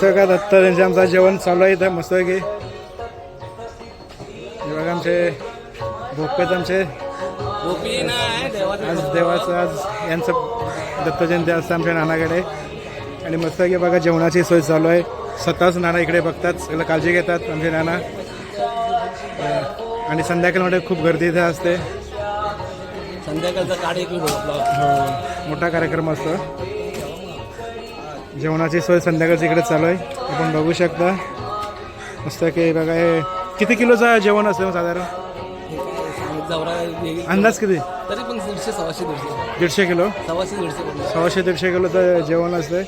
मस्त का दत्त त्यांचे आमचं जेवण चालू आहे इथं मस्त की बघा आमचे भोपेत आमचे. आज देवाचं आज यांचं दत्त जयंती असतं आमच्या नानाकडे. आणि मस्त की बघा जेवणाची सोय चालू आहे. स्वतःच नाना इकडे बघतात सगळं काळजी घेतात आमचे नाना. आणि संध्याकाळमध्ये खूप गर्दी इथे असते. संध्याकाळचा हो मोठा कार्यक्रम असतो. जेवणाची सोय संध्याकाळची इकडे चालू आहे. आपण बघू शकता. मस्त की बघा हे किती किलोचं जेवण असतं मग साधारण? अंदाज किती? तरी पण दीडशे सव्वाशे दीडशे. दीडशे किलो? सव्वाशे दीडशे सव्वाशे दीडशे किलोचं जेवण असते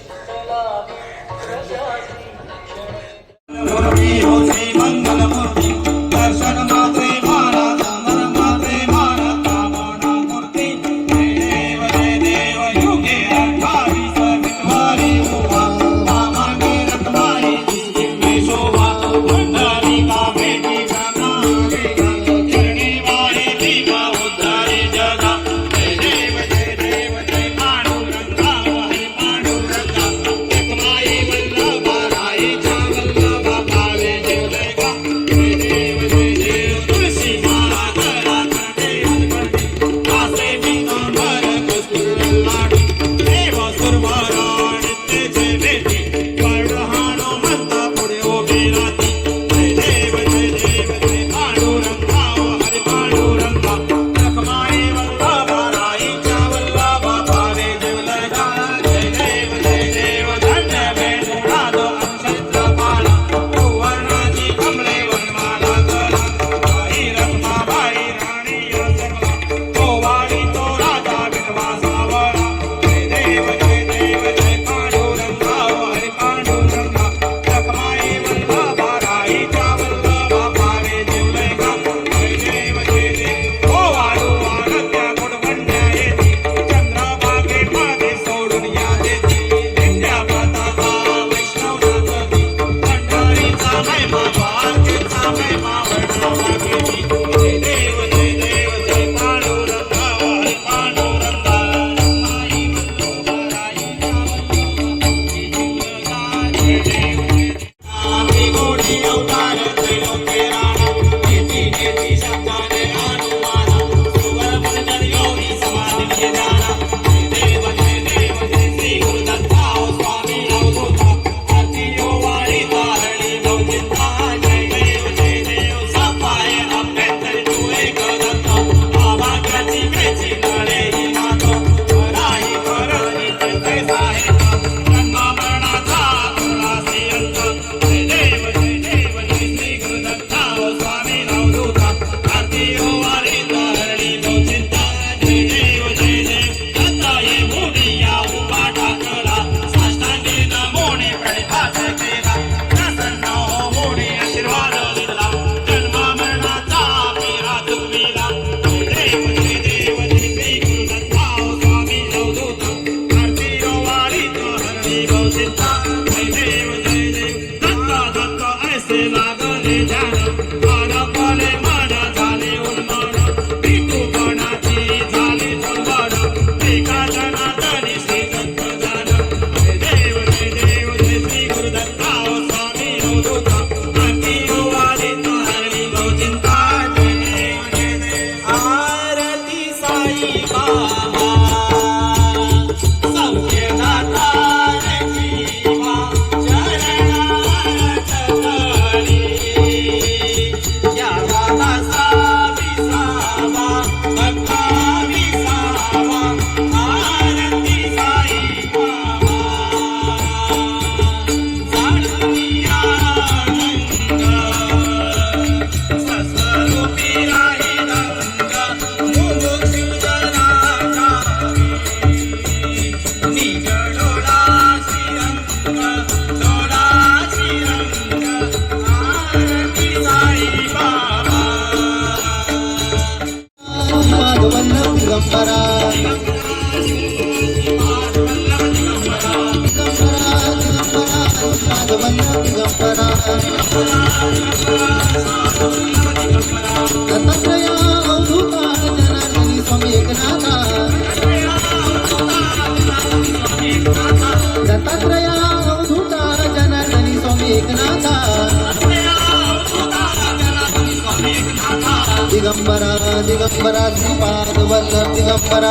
దిగంబర దిగంబర శ్రీపాద వల్ల దిగంబర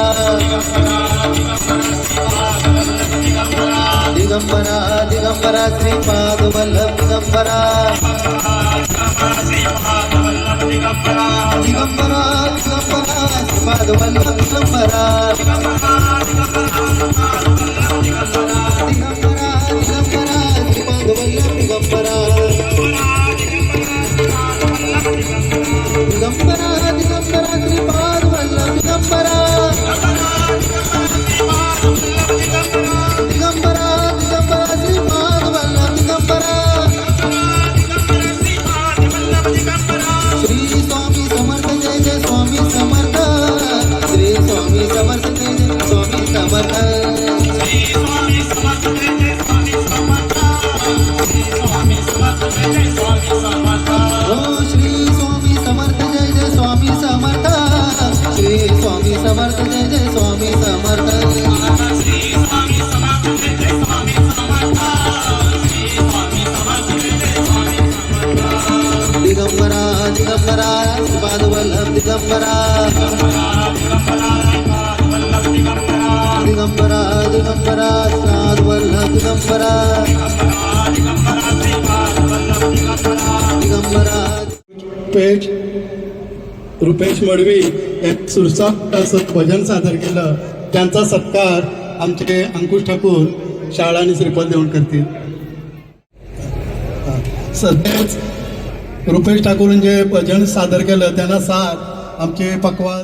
దిగంబర దిగంబర శ్రీపాద వల్ల దిగంబర దిగంబర దిగంబర శ్రీపాద దిగంబర दिगंबरा दिगंबरा दिगंबरा दिगंबरा श्रीपाद वल्लभ दिगंबरा दिगंबरा पेज रुपेश मडवी यांनी सुरसाट असं भजन सादर केलं. त्यांचा सत्कार आमचे अंकुश ठाकूर शाळा आणि श्रीपद देऊन करतील. सध्याच रुपेश ठाकूर जे भजन सादर केलं त्यांना साथ आमचे पकवान.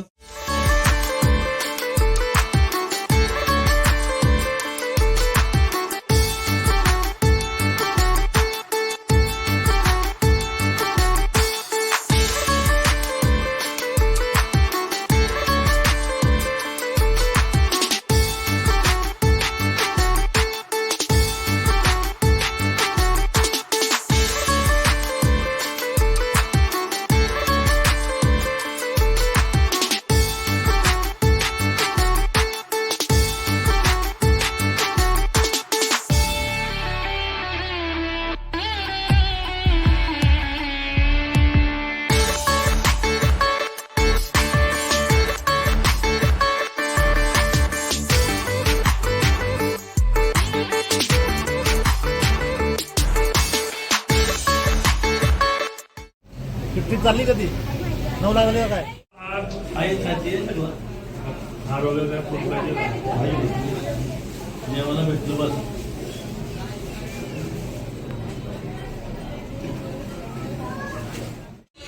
नऊ लागले का काय?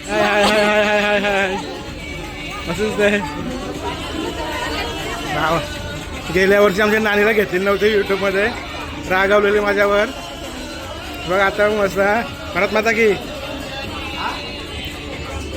हाय हाय हाय हाय हाय हाय हाय. असंच ते. गेल्या वर्षी आमच्या नानीला घेतलेली नव्हती यूट्यूबमध्ये रागावलेली माझ्यावर. बघ आता मस्त. परत माता की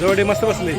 जोडी मस्त बसली.